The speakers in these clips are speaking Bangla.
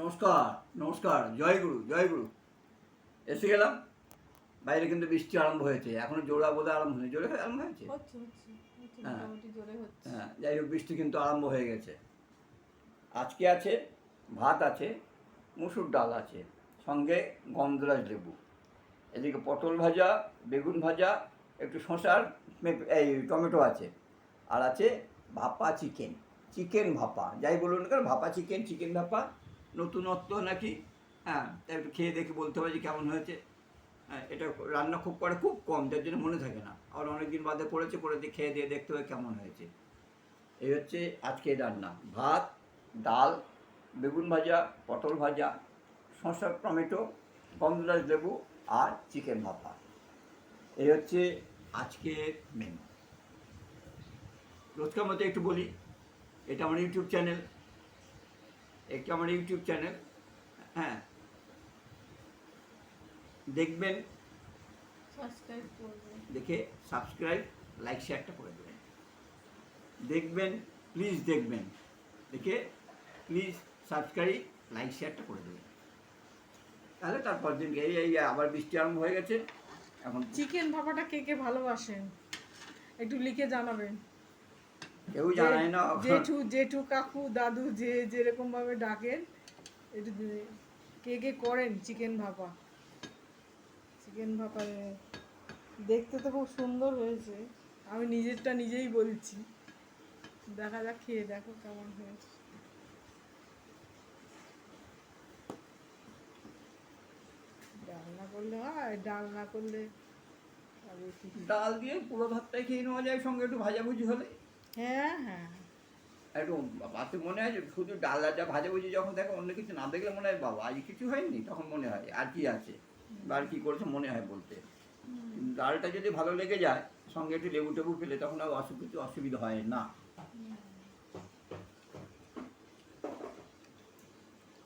নমস্কার নমস্কার জয় গুরু জয় গুরু। এসে গেলাম। বাইরে কিন্তু বৃষ্টি আরম্ভ হয়েছে। এখনও জোড়া বোধহয় আরম্ভ জোরে আরম্ভ হয়েছে? হ্যাঁ। জোরে হচ্ছে। হ্যাঁ যাই হোক বৃষ্টি কিন্তু আরম্ভ হয়ে গেছে। আজকে আছে ভাত আছে মুসুর ডাল আছে সঙ্গে গন্ধরাজ লেবু। এদিকে পটল ভাজা বেগুন ভাজা একটু শশার এই টমেটো আছে। আর আছে ভাপা চিকেন। চিকেন ভাপা। যাই বলুন কেন ভাপা চিকেন চিকেন ভাপা নতুনত্ব নাকি? হ্যাঁ তাই একটু খেয়ে দেখে বলতে হবে যে কেমন হয়েছে। হ্যাঁ এটা রান্না খুব করে খুব কম, যার জন্য মনে থাকে না। আর অনেকদিন বাদে করেছে করে দিয়ে খেয়ে দিয়ে দেখতে হবে কেমন হয়েছে। এই হচ্ছে আজকে রান্না। ভাত, ডাল, বেগুন ভাজা, পটল ভাজা, শসা, টমেটো গন্ধরাজ লেবু আর চিকেন ভাপা। এই হচ্ছে আজকের মেনু রোজকার মতো একটু বলি, এটা আমার ইউটিউব চ্যানেল। এটা আমার ইউটিউব চ্যানেল হ্যাঁ। দেখবেন দেখে সাবস্ক্রাইব লাইক শেয়ারটা করে দেবেন। দেখবেন প্লিজ দেখবেন। দেখে প্লিজ সাবস্ক্রাইব লাইক শেয়ারটা করে দেবেন। তাহলে তারপর দিন এই এই আবার বৃষ্টি আরম্ভ হয়ে গেছে। এখন চিকেন ভাপাটা কে কে ভালোবাসেন? একটু লিখে জানাবেন। কেউ জানায় না। জেঠু জেঠু কাকু দাদু যে যেরকম ভাবে ডাকেন একটু কে কে করেন চিকেন ভাপা। চিকেন ভাপা দেখতে তো খুব সুন্দর হয়েছে। আমি নিজেরটা নিজেই বলছি। দেখা যাক খেয়ে দেখো কেমন হয়েছে ডালনা করলে হয় ডালনা করলে তবে ডাল দিয়ে পুরো ভাতটাই খেয়ে নেওয়া যায় সঙ্গে একটু ভাজাভুজি হলে। হ্যাঁ হ্যাঁ। একটু বাতে মনে হয় যে শুধু ডাল আর যা ভাজাভুজি যখন দেখে অন্য কিছু না দেখলে মনে হয় বাবা আজ কিছু হয়নি তখন মনে হয় আর কি আছে? বা আর কি করেছে মনে হয় বলতে। ডালটা যদি ভালো লেগে যায় সঙ্গে একটু লেবু টেবু পেলে তখন আর অসুখ কিছু অসুবিধা হয় না।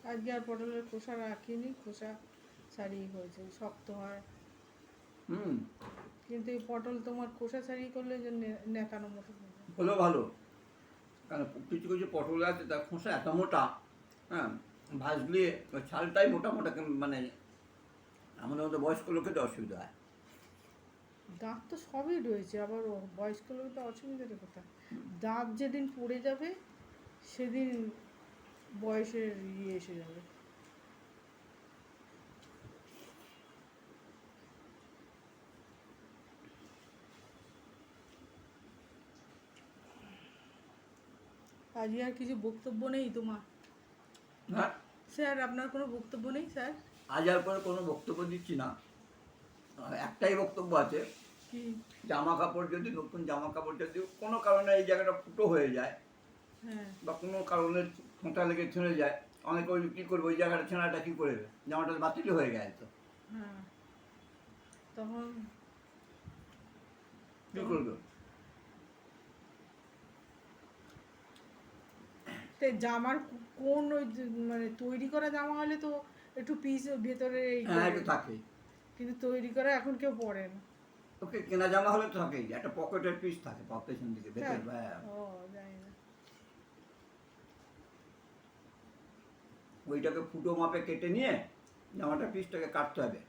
আজকে আর পটলের খোসা রাখিনি খোসা ছাড়িয়ে হয়েছে শক্ত হয়। হুম। কিন্তু এই পটল তোমার খোসা ছাড়িয়ে করলে যে নে- নেকানো মতো। হলো ভালো। কারণ কিছু কিছু পটল আছে তার খোসা এত মোটা হ্যাঁ ভাজলে ছালটাই মোটা মোটা মানে আমাদের মতো বয়স্ক লোকেদের অসুবিধা হয়। দাঁত তো সবই রয়েছে, আবার বয়স্ক লোকটা অসুবিধার কথা দাঁত যেদিন পড়ে যাবে, সেদিন বয়সের ইয়ে এসে যাবে। আজকে আর কিছু বক্তব্য নেই তোমার। হ্যাঁ স্যার আপনার কোনো বক্তব্য নেই স্যার? আজ আর পরে কোনো বক্তব্য দিচ্ছি না। একটাই বক্তব্য আছে কি? জামা কাপড় যদি নতুন জামা কাপড় যদি কোনো কারণে এই জায়গাটা ফুটো হয়ে যায় হ্যাঁ। বা কোনো কারণে ছোঁটা লেগে ছেড়ে যায় অনেকে ওই কী করবে? ওই জায়গাটা ছেঁড়াটা কী করবে জামাটা বাতিল হয়ে গেছে তো। হ্যাঁ। তখন কী করবে? তো জামার কোন ওই মানে তৈরি করা জামা হলে তো একটু পিস ভেতরে হ্যাঁ থাকে। কিন্তু তৈরি করা এখন কেউ পরে না। ওকে কেনা জামা হলে তো থাকেই একটা পকেটের পিস থাকে পেছন দিকে ভেতর ও জানি না। ওইটাকে ফুটো মাপে কেটে নিয়ে জামাটার পিসটাকে কাটতে হবে।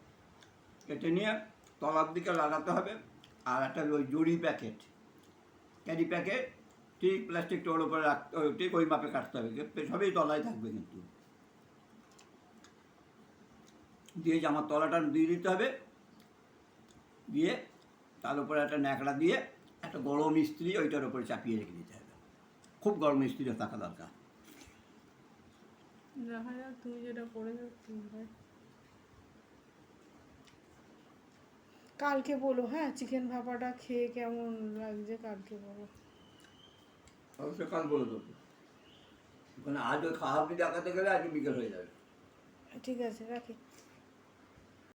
কেটে নিয়ে তলার দিকে লাগাতে হবে আর একটা ওই জড়ি প্যাকেট ক্যারি প্যাকেট ঠিক প্লাস্টিকটা ওর উপরে রাখতে ঠিক ওই মাপে কাটতে হবে? সবই তলায় থাকবে কিন্তু। দিয়ে জামার তলাটা দিয়ে দিতে হবে, দিয়ে তার উপরে একটা ন্যাকড়া দিয়ে একটা গরম ইস্ত্রি ওইটার উপরে চাপিয়ে রেখে দিতে হবে। খুব গরম ইস্ত্রি থাকা দরকার। যেটা কালকে বলো হ্যাঁ? চিকেন ভাপাটা খেয়ে কেমন লাগছে কালকে বলো। অবশ্যই কাল বলে দেবো। মানে আজ ওই খাওয়া দেখাতে গেলে আজকে বিকেল হয়ে যাবে। ঠিক আছে, রাখি।